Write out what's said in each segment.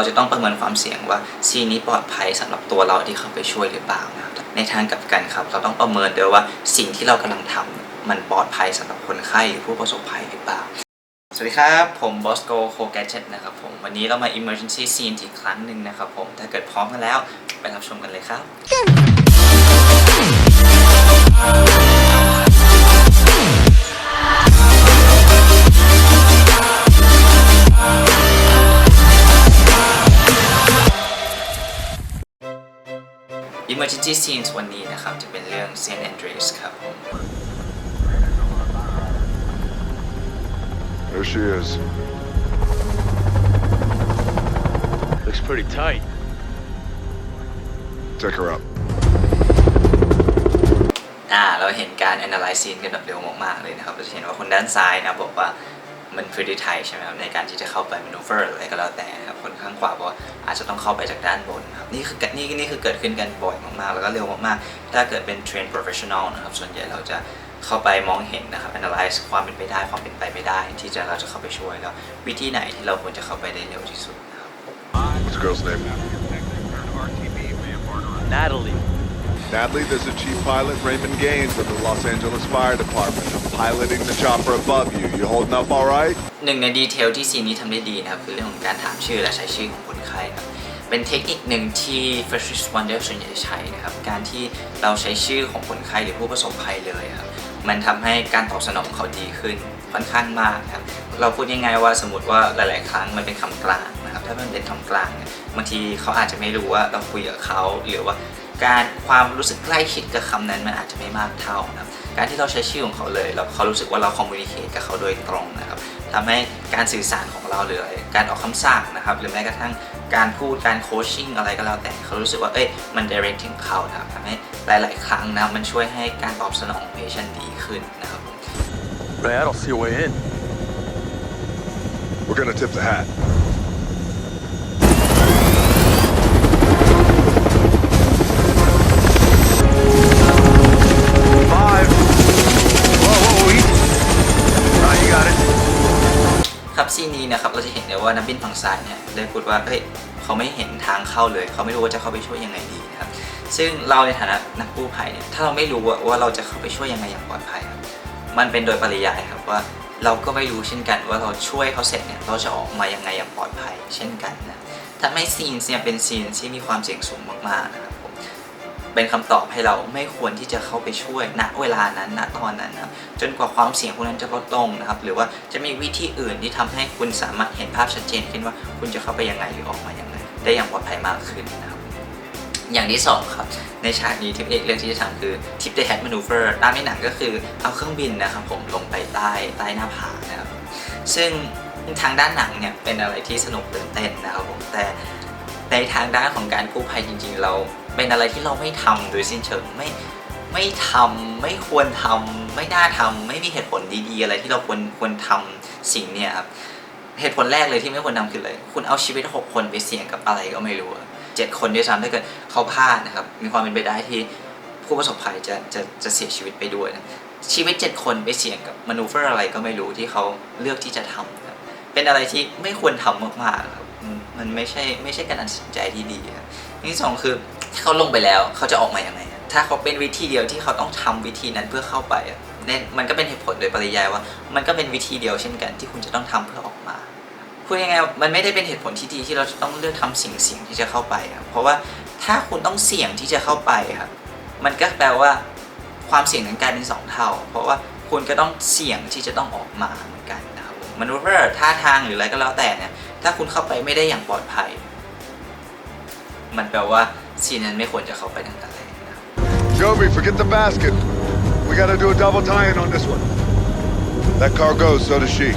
เราจะต้องประเมินความเสี่ยงว่าซีนนี้ปลอดภัยสำหรับตัวเราที่เข้าไปช่วยหรือเปล่านะครับในทางกลับกันครับ เราต้องประเมินด้วยว่าสิ่งที่เรากำลังทำมันปลอดภัยสำหรับคนไข้หรือผู้ประสบภัยหรือเปล่า สวัสดีครับ ผมบอสโกโคแกจ e t นะครับผม วันนี้เรามา emergency scene อีกครั้งหนึ่งนะครับผม ถ้าเกิดพร้อมกันแล้ว ไปรับชมกันเลยครับ emergency scenes วันนี้นะครับ จะเป็นเรื่อง St. Andrews ครับผม There she is. Looks pretty tight. Take her up. อ่าเราเห็นการ analyze scene กันแบบเร็วมากๆเลยนะครับเราจะเห็นว่าคนด้านซ้ายนะบอกว่ามัน pretty tight ใช่ไหมครับในการที่จะเข้าไป maneuver อะไรก็แล้วแต่นะครับคนข้างขวาบอกว่าอาจจะต้องเข้าไปจากด้านบนครับ นี่คือนี่นี่คือเกิดขึ้นกันบ่อยมากๆ แล้วก็เร็วมากๆ ถ้าเกิดเป็น train professional นะครับ ส่วนใหญ่เราจะเข้าไปมองเห็นนะครับ analyze ความเป็นไปได้ความเป็นไปไม่ได้ ที่จะเราจะเข้าไปช่วยแล้ว วิธีไหนที่เราควรจะเข้าไปได้เร็วที่สุดนะครับ What's the girl's name? Natalie. Natalie, this is Chief Pilot Raymond Gaines of the Los Angeles Fire Department. I'm piloting the chopper above you. You holding up all right? หนึ่งในดีเทลที่ซีนนี้ทำได้ดีนะครับคือเรื่องของการถามชื่อและใช้ชื่อของคนไข้ครับ เป็นเทคนิคหนึ่งที่ first responder ส่วนใหญ่ใช้นะครับ การที่เราใช้ชื่อของคนไข้หรือผู้ประสบภัยเลยครับ มันทำให้การตอบสนองเขาดีขึ้นค่อนข้างมากครับ เราพูดยังไงว่าสมมติว่าหลายๆ ครั้งมันเป็นคำกลางนะครับ ถ้ามันเป็นคำกลางบางทีเขาอาจจะไม่รู้ว่าเราคุยกับเขาหรือว่าการความรู้สึกใกล้ชิดกับคำนั้นมันอาจจะไม่มากเท่านะครับ การที่เราใช้ชื่อของเขาเลยแล้วเขารู้สึกว่าเราคอมมูนิเคตกับเขาโดยตรงนะครับ ทำให้การสื่อสารของเราหรือการออกคำสั่งนะครับหรือแม้กระทั่งการพูดการโคชชิ่งอะไรก็แล้วแต่เขารู้สึกว่าเอ้ยมัน direct ถึงเขานะครับทำให้หลาย ๆ ครั้งนะมันช่วยให้การตอบสนองของ patient ดีขึ้นนะครับ Ray, I don't see a way in. We're gonna tip the hat. ซีนนี้นะครับเราจะเห็นได้ว่านักบินฝั่งซ้ายเนี่ยได้พูดว่าเฮ้ยเขาไม่เห็นทางเข้าเลย เขาไม่รู้ว่าจะเข้าไปช่วยยังไงดีนะครับซึ่งเราในฐานะนักกู้ภัยเนี่ยถ้าเราไม่รู้ว่าว่าเราจะเข้าไปช่วยยังไงอย่างปลอดภัยครับมันเป็นโดยปริยายครับว่าเราก็ไม่รู้เช่นกันว่าเราช่วยเขาเสร็จเนี่ยเราจะออกมายังไงอย่างปลอดภัย เช่นกันนะทำให้ซีนเนี่ยเป็นซีนที่มีความเสี่ยงสูงมากๆนะครับ เป็นคำตอบให้เราไม่ควรที่จะเข้าไปช่วยณเวลานั้นณตอนนั้นนะครับจนกว่าความเสี่ยงพวกนั้นจะลดลงนะครับ หรือว่าจะมีวิธีอื่นที่ทำให้คุณสามารถเห็นภาพชัดเจนขึ้นว่าคุณจะเข้าไปยังไงหรือออกมาอยังไงได้อย่างปลอดภัยมากขึ้นนะครับอย่างที่สองครับในฉากนี้ที่เอกเลือกที่จะทำคือ tip the head maneuver ตามในหนังก็คือเอาเครื่องบินนะครับผมลงไปใต้ใต้หน้าผานะครับซึ่งทางด้านหนังเนี่ยเป็นอะไรที่สนุกตื่นเต้นนะครับผมแต่ในทางด้านของการกู้ภัยจริงๆ เรา เป็นอะไรที่เราไม่ทำโดยสิ้นเชิงไม่ไม่ทำไม่ควรทำไม่น่าทำไม่มีเหตุผลดีๆ อะไรที่เราควรควรทำสิ่งเนี่ยครับเหตุผลแรกเลยที่ไม่ควรทำคือเลย คุณเอาชีวิต6คนไปเสี่ยงกับอะไรก็ไม่รู้เจ็ดคนด้วยซ้ำถ้าเกิดเขาพลาดนะครับมีความเป็นไปได้ที่ผู้ประสบภัยจะจะจะเสียชีวิตไปด้วยนะชีวิต7คนไปเสี่ยงกับมนูเฟอร์อะไรก็ไม่รู้ที่เขาเลือกที่จะทำครับเป็นอะไรที่ไม่ควรทำมากๆครับมันไม่ใช่ไม่ใช่การตัดสินใจที่ดีครับที่สองคือ เขาลงไปแล้วเขาจะออกมาอย่างไรถ้าเขาเป็นวิธีเดียวที่เขาต้องทำวิธีนั้นเพื่อเข้าไปเนี่ยมันก็เป็นเหตุผลโดยปริยายว่า มันก็เป็นวิธีเดียวเช่นกันที่คุณจะต้องทำเพื่อออกมาพูดยังไงมันไม่ได้เป็นเหตุผลที่ดีที่เราจะต้องเลือกทำสิ่งสิ่งที่จะเข้าไปครับเพราะว่าถ้าคุณต้องเสี่ยงที่จะเข้าไปครับมันก็แปลว่าความเสี่ยงนั้นกลายเป็นสองเท่า เพราะว่าคุณก็ต้องเสี่ยงที่จะต้องออกมาเหมือนกันนะครับมนุษย์ท่าทางหรืออะไรก็แล้วแต่เนี่ยถ้าคุณเข้าไปไม่ได้อย่างปลอดภัย มันแปลว่า ซีนนั้นไม่ควรจะเข้าไปตั้งแต่แรกนะครับ Joby, forget the basket. We gotta do a double tie-in on this one. That car goes, so does she.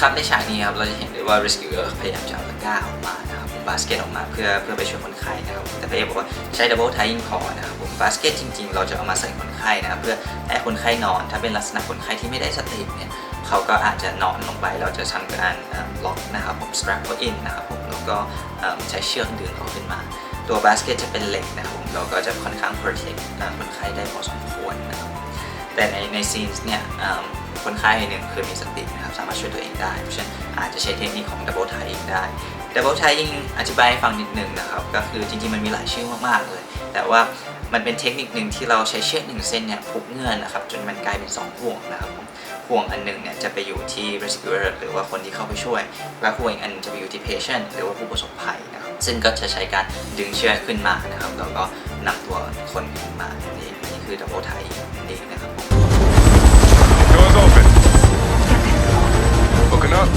ครับในฉากนี้ครับเราจะเห็นได้ว่า rescuer พยายามจะเอาตะกร้าออกมานะครับบาสเกตออกมาเพื่อเพื่อไปช่วยคนไข้นะครับแต่พระเอกบอกว่าใช้ double tying พอนะครับผมบาสเกตจริง ๆ เราจะเอามาใส่คนไข้นะครับเพื่อให้คนไข้นอน ถ้าเป็นลักษณะคนไข้ที่ไม่ได้สติเนี่ยเขาก็อาจจะนอนลงไปเราจะทำการเอิ่มล็อกนะครับผม strap เขา in นะครับผมแล้วก็เอิ่มใช้เชือกดึงเขาขึ้นมา ตัวบาสเกตจะเป็นเหล็กนะครับผมเราก็จะค่อนข้าง protect อ่าคนไข้ได้พอสมควรนะครับแต่ในในซีนเนี่ยคนไข้หนึ่งคือมีสตินะครับสามารถช่วยตัวเองได้เพราะฉะนั้นอาจจะใช้เทคนิคของ double tying ได้ Double Tying อธิบายให้ฟังนิดนึงนะครับก็คือจริงๆมันมีหลายชื่อมากๆเลย แต่ว่ามันเป็นเทคนิคหนึ่งที่เราใช้เชือกหนึ่งเส้นเนี่ยผูกเงื่อนนะครับจนมันกลายเป็น2ห่วงนะครับผมห่วงอันหนึงเนี่ยจะไปอยู่ที่ rescuer หรือว่าคนที่เข้าไปช่วย และห่วงอีกอันจะไปอยู่ที่ patient หรือว่าผู้ประสบภัยนะ ซึ่งก็จะใช้การดึงเชือกขึ้นมานะครับแล้วก็นำตัวคนขึ้นมานั่นเองอันนี่คือ double tying นั่นเองนะครับผม Doors open. Looking up.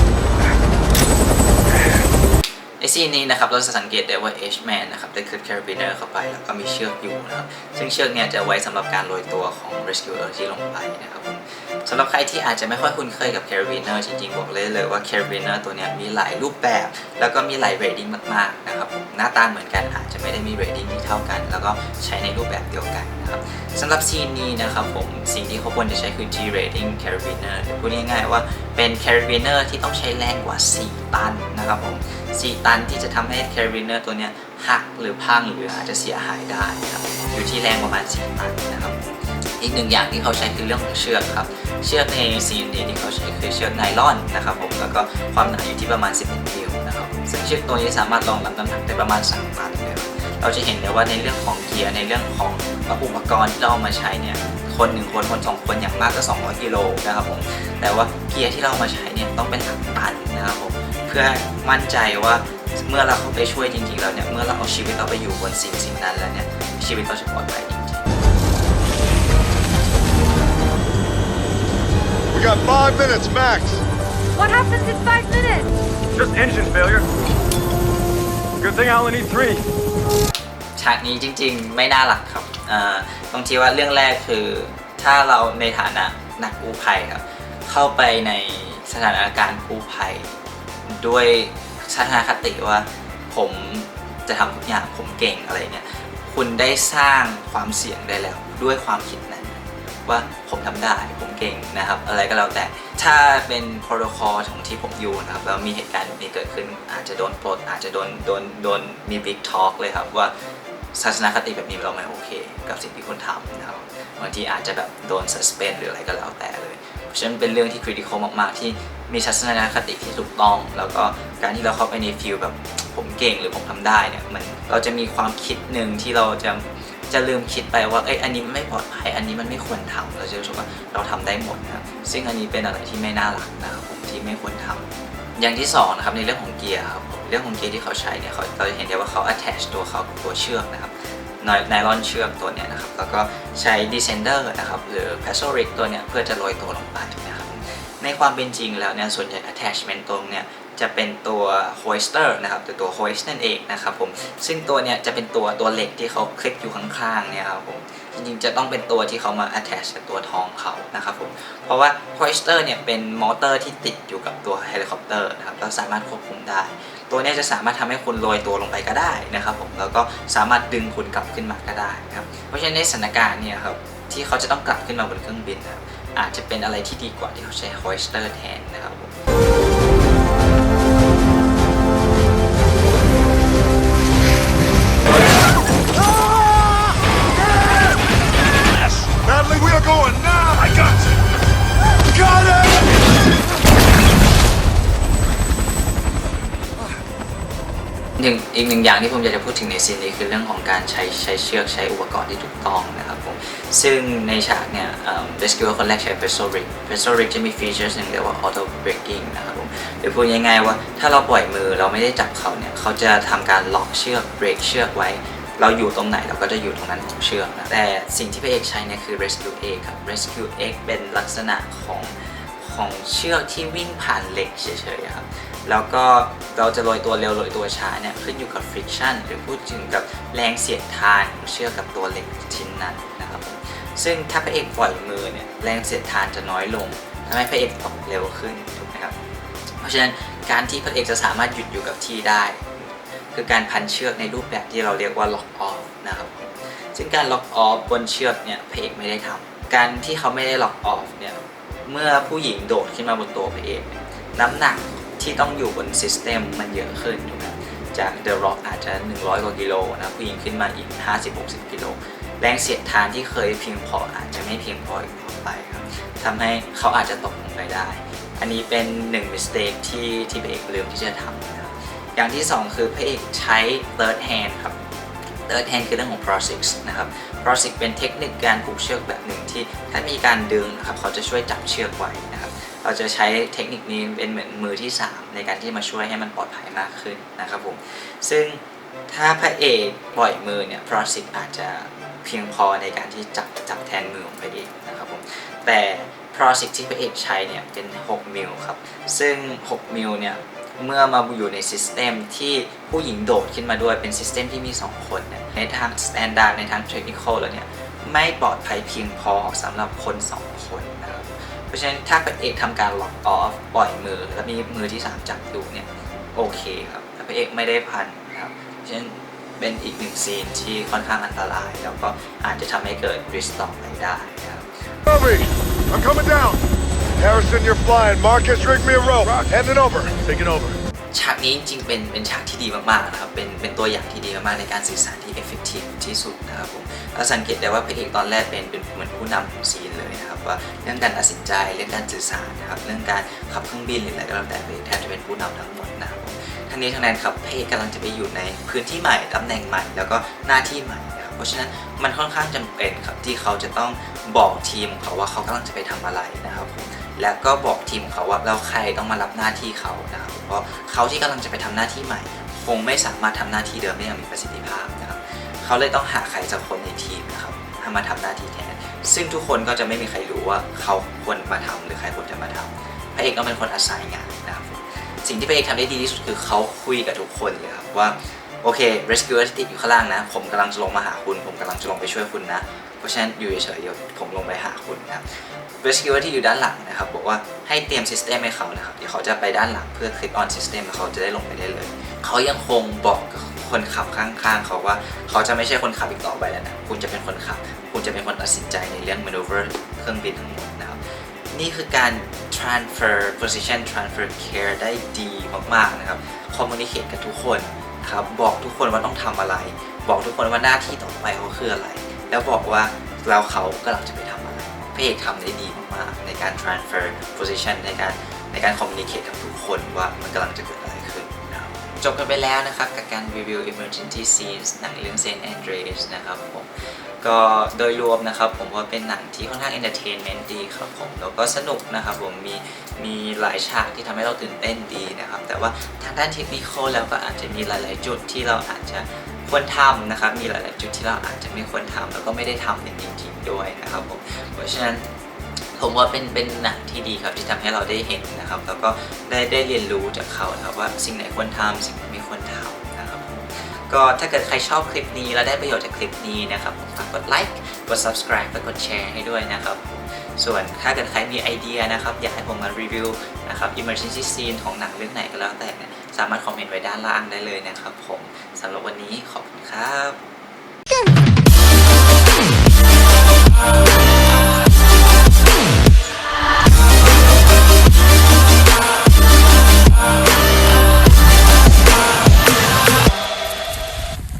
ไอซีนนี้นะครับเราจะสังเกตได้ว่า H man นะครับได้ขึ้น carabiner เข้าไปแล้วก็มีเชือกอยู่นะครับซึ่งเชือกเนี่ยจะไว้สำหรับการโรยตัวของ rescuer ที่ลงไปนะครับผม สำหรับใครที่อาจจะไม่ค่อยคุ้นเคยกับ carabiner จริงๆ บอกเลยเลยว่า carabiner ตัวนี้มีหลายรูปแบบ แล้วก็มีหลาย rating มากๆนะครับหน้าตาเหมือนกันอาจจะไม่ได้มี rating ที่เท่ากัน แล้วก็ใช้ในรูปแบบเดียวกันนะครับสำหรับซีนนี้นะครับผมสิ่งที่เขาควรจะใช้คือ G rating carabiner หรือพูดง่ายๆว่าเป็น carabiner ที่ต้องใช้แรงกว่า 4 ตันนะครับผม4ตันที่จะทำให้ carabiner ตัวนี้หักหรือพังหรืออาจจะเสียหายได้ครับอยู่ที่แรงประมาณ4ตันนะครับ อีกหนึ่งอย่างที่เขาใช้คือเรื่องของเชือกครับ เชือกในซีนนี้ที่เขาใช้คือเชือกไนลอนนะครับผมแล้วก็ความหนาอยู่ที่ประมาณ 11นิ้วนะครับซึ่งเชือกตัวนี้สามารถรองรับน้ำหนักได้ประมาณ3ตันเลยครับเราจะเห็นได้ว่าในเรื่องของเกียร์ในเรื่องของอุปกรณ์ที่เราเอามาใช้เนี่ยคนหนึ่งคนคนสองคนอย่างมากก็ 200กิโลนะครับผมแต่ว่าเกียร์ที่เราเอามาใช้เนี่ยต้องเป็นหลักตันนะครับผมเพื่อมั่นใจว่าเมื่อเราเข้าไปช่วยจริงๆแล้วเนี่ยเมื่อเราเอาชีวิตเราไปอยู่บนสิ่งสิ่งนั้นแล้วเนี่ยชีวิตเราจะปลอดภัย got five minutes max. What happens in five minutes? Just engine failure. Good thing I only need three. ฉากนี้จริงๆ ไม่น่ารักครับอ่าตรงที่ว่าเรื่องแรกคือถ้าเราในฐานะนักกู้ภัยครับ เข้าไปในสถานการณ์กู้ภัย ด้วยทัศนคติว่าผมจะทำทุกอย่างผมเก่งอะไรเนี่ย คุณได้สร้างความเสี่ยงได้แล้วด้วยความคิดนั้น ว่าผมทำได้ผมเก่งนะครับ อะไรก็แล้วแต่ถ้าเป็นโปรโตคอลของที่ผมอยู่นะครับแล้วมีเหตุการณ์นี้เกิดขึ้นอาจจะโดนปลดอาจจะโดนโดนโดนมีบิ๊กทอ k เลยครับว่าศาสนคติแบบนี้เราไม่โอเค กับสิ่งที่คุณทำนะครับบางทีอาจจะแบบโดน suspend หรืออะไรก็แล้วแต่เลย เพราะฉะนั้นเป็นเรื่องที่ critical มาก ๆ ที่มีทัศนคติที่ถูกต้อง แล้วก็การที่เราเข้าไปในฟิลแบบผมเก่งหรือผมทำได้เนี่ยมันเราจะมีความคิดหนึ่งที่เราจะ จะลืมคิดไปว่าเอ้ยอันนี้มันไม่ปลอดภัยอันนี้มันไม่ควรทำเราจะรู้สึกว่าเราทำได้หมดนะซึ่งอันนี้เป็นอะไรที่ไม่น่ารักนะครับผมที่ไม่ควรทำอย่างที่สองนะครับในเรื่องของเกียร์ครับเรื่องของเกียร์ที่เขาใช้เนี่ยเขาเราจะเห็นได้ว่าเขา attach ตัวเขากับตัวเชือกนะครับไนไนลอนเชือกตัวเนี้ยนะครับแล้วก็ใช้ descender นะครับหรือ p a s s o r i c ตัวเนี้ยเพื่อจะโรยตัวลงไปนะครับในความเป็นจริงแล้วเนี่ยส่วนใหญ่ attachment ตรงเนี่ย จะเป็นตัว hoister นะครับหรือตัว hoist นั่นเองนะครับผมซึ่งตัวเนี่ยจะเป็นตัวตัวเหล็กที่เขาคลิปอยู่ข้างๆเนี่ยครับผมจริงๆจะต้องเป็นตัวที่เขามา attach กับตัวท้องเขานะครับผมเพราะว่า hoister เนี่ยเป็นมอเตอร์ที่ติดอยู่กับตัวเฮลิคอปเตอร์นะครับเราสามารถควบคุมได้ ตัวเนี้จะสามารถทำให้คุณโรยตัวลงไปก็ได้นะครับผมแล้วก็สามารถดึงคุณกลับขึ้นมาก็ได้นะครับเพราะฉะนั้นในสถานการณ์เนี่ยครับที่เขาจะต้องกลับขึ้นมาบนเครื่องบินนะครับอาจจะเป็นอะไรที่ดีกว่าที่เขาใช้ hoister แทนนะครับผม หนึ่งอีกหนึ่งอย่างที่ผมอยากจะพูดถึงในซีนนี้คือเรื่องของการใช้ใช้เชือกใช้อุปกรณ์ที่ถูกต้องนะครับผมซึ่งในฉากเนี่ยเอ่อ rescuer คนแรกใช้ pressure rig pressure rig จะมี features หนึ่งเรียกว่า auto breaking นะครับผมหรือพูดง่ายๆว่าถ้าเราปล่อยมือเราไม่ได้จับเขาเนี่ยเขาจะทำการล็อกเชือก break เชือกไว้เราอยู่ตรงไหนเราก็จะอยู่ตรงนั้นของเชือกนะแต่สิ่งที่พระเอกใช้เนี่ยคือ rescue egg ครับ rescue egg เป็นลักษณะของของเชือกที่วิ่งผ่านเหล็กเฉยๆครับ แล้วก็เราจะโรยตัวเร็วโรยตัวช้าเนี่ยขึ้นอยู่กับ friction หรือพูดถึงกับแรงเสียดทานของเชือกกับตัวเหล็กชิ้นนั้นนะครับซึ่งถ้าพระเอกปล่อยมือเนี่ยแรงเสียดทานจะน้อยลงทำให้พระเอกตกเร็วขึ้นถูกไหมครับเพราะฉะนั้นการที่พระเอกจะสามารถหยุดอยู่กับที่ได้ คือการพันเชือกในรูปแบบที่เราเรียกว่า lock off นะครับซึ่งการ lock off บนเชือกเนี่ยพระเอกไม่ได้ทำการที่เขาไม่ได้ lock off เนี่ยเมื่อผู้หญิงโดดขึ้นมาบนตัวพระเอกน้ำหนัก ที่ต้องอยู่บนซิสเต็มมันเยอะขึ้นถูกไหมจาก The Rock อาจจะ 100 กว่ากิโลนะผู้หญิงขึ้นมาอีก 50-60 กิโล แรงเสียดทานที่เคยเพียงพออาจจะไม่เพียงพออีกต่อไปครับทำให้เขาอาจจะตกลงไปได้ อันนี้เป็นหนึ่ง mistake ที่ที่พระเอกลืมที่จะทำนะครับอย่างที่ 2 คือพระเอกใช้ third hand ครับ third hand คือเรื่องของ prosix นะครับ prosix เป็นเทคนิคการผูกเชือกแบบหนึ่งที่ถ้ามีการดึงนะครับเขาจะช่วยจับเชือกไว้นะครับ เราจะใช้เทคนิคนี้เป็นเหมือนมือที่ 3 ในการที่มาช่วยให้มันปลอดภัยมากขึ้นนะครับผม ซึ่งถ้าพระเอกปล่อยมือเนี่ย prosix อาจจะเพียงพอในการที่จับจับแทนมือของพระเอกนะครับผมแต่ process ที่พระเอกใช้เนี่ยเป็น 6 มิลครับ ซึ่ง 6 มิลเนี่ยเมื่อมาอยู่ในซิสเต็มที่ผู้หญิงโดดขึ้นมาด้วยเป็นซิสเต็มที่มี 2 คนเนี่ยในทางสแตนดาร์ดในทางเทคนิคอลแล้วเนี่ยไม่ปลอดภัยเพียงพอสำหรับคน 2 คน รับเพราะฉะนั้นถ้าพระเอกทำการล็อกออฟปล่อยมือ แล้วมีมือที่ 3 จับอยู่เนี่ยโอเคครับแต่พระเอกไม่ได้พันนะครับเพราะฉะนั้นเป็นอีกหนึ่งซีนที่ค่อนข้างอันตราย แล้วก็อาจจะทำให้เกิดริสต่อไปได้นะครับ Bobby, I'm coming down. Harrison, you're flying. Marcus, rig me a rope. Hand it over. Taking over. ฉากนี้จริงๆเป็นเป็นฉากที่ดีมากๆนะครับ เป็นเป็นตัวอย่างที่ดีมากๆในการสื่อสารที่ effective ที่สุดนะครับผมเราสังเกตได้ว่าพระเอกตอนแรกเป็นเป็นเหมือนผู้นำของซีนเลยนะครับ ว่าเรื่องการตัดสินใจเรื่องการสื่อสารนะครับเรื่องการขับเครื่องบินหรืออะไรก็แล้วแต่พระเอกแทบจะเป็นผู้นำทั้งหมดนะครับทั้งนี้ทั้งนั้นครับเอกกำลังจะไปอยู่ในพื้นที่ใหม่ตำแหน่งใหม่ แล้วก็หน้าที่ใหม่นะครับเพราะฉะนั้นมันค่อนข้างจำเป็นครับที่เขาจะต้องบอกทีมเขาว่าเขากำลังจะไปทำอะไรนะครับแล้วก็บอกทีมเขาว่าแล้วใครต้องมารับหน้าที่เขานะครับเพราะเขาที่กำลังจะไปทำหน้าที่ใหม่ คงไม่สามารถทำหน้าที่เดิมได้อย่างมีประสิทธิภาพนะครับเขาเลยต้องหาใครสักคนในทีมนะครับให้มาทำหน้าที่แทน ซึ่งทุกคนก็จะไม่มีใครรู้ว่าเขาควรมาทำหรือใครควรจะมาทำพระเอกต้องเป็นคนอาศัยงานนะครับสิ่งที่พระเอกทำได้ดีที่สุดคือเขาคุยกับทุกคนเลยครับว่าโอเค rescuer ที่ติดอยู่ข้างล่างนะ ผมกำลังจะลงมาหาคุณ ผมกำลังจะลงไปช่วยคุณนะ เพราะฉะนั้นอยู่เฉยๆเดี๋ยวผมลงไปหาคุณนะครับ rescuer ที่อยู่ด้านหลังนะครับบอกว่าให้เตรียม system ให้เขานะครับ เดี๋ยวเขาจะไปด้านหลังเพื่อ click on system แล้วเขาจะได้ลงไปได้เลย เขายังคงบอก คนขับข้างๆเขาว่าเขาจะไม่ใช่คนขับอีกต่อไปแล้วนะคุณจะเป็นคนขับ คุณจะเป็นคนตัดสินใจในเรื่อง maneuver เครื่องบินทั้งหมดนะครับนี่คือการ transfer position transfer care ได้ดีมากๆนะครับ communicate กับทุกคนครับบอกทุกคนว่าต้องทำอะไร บอกทุกคนว่าหน้าที่ต่อไปเขาคืออะไร แล้วบอกว่าแล้วเขากำลังจะไปทำอะไรพระเอกทำได้ดีมากๆในการ transfer position ในการในการ communicate กับทุกคนว่ามันกำลังจะเกิด จบกันไปแล้วนะครับ กับการรีวิว emergency scenes หนังเรื่อง Saint Andreas นะครับผมก็โดยรวมนะครับผมว่าเป็นหนังที่ค่อนข้างเอนเตอร์เทนเมนต์ดีครับผมแล้วก็สนุกนะครับผมมีมีหลายฉากที่ทำให้เราตื่นเต้นดีนะครับ แต่ว่าทางด้านเทคนิคแล้วก็อาจจะมีหลาย ๆ จุดที่เราอาจจะควรทำนะครับ มีหลาย ๆ จุดที่เราอาจจะไม่ควรทำแล้วก็ไม่ได้ทำจริง ๆ ด้วยนะครับผมเพราะฉะนั้น ผมว่าเป็นเป็นหนังที่ดีครับที่ทำให้เราได้เห็นนะครับ แล้วก็ได้ได้เรียนรู้จากเขาครับว่าสิ่งไหนควรทำ สิ่งไหนไม่ควรทำนะครับก็ถ้าเกิดใครชอบคลิปนี้ และได้ประโยชน์จากคลิปนี้นะครับฝากกดไลค์กด subscribe และกดแชร์ให้ด้วยนะครับส่วนถ้าเกิดใครมีไอเดียนะครับ อยากให้ผมมารีวิวนะครับ emergency scene ของหนังเรื่องไหนก็แล้วแต่สามารถคอมเมนต์ไว้ด้านล่างได้เลยนะครับ ผมสำหรับวันนี้ขอบคุณครับ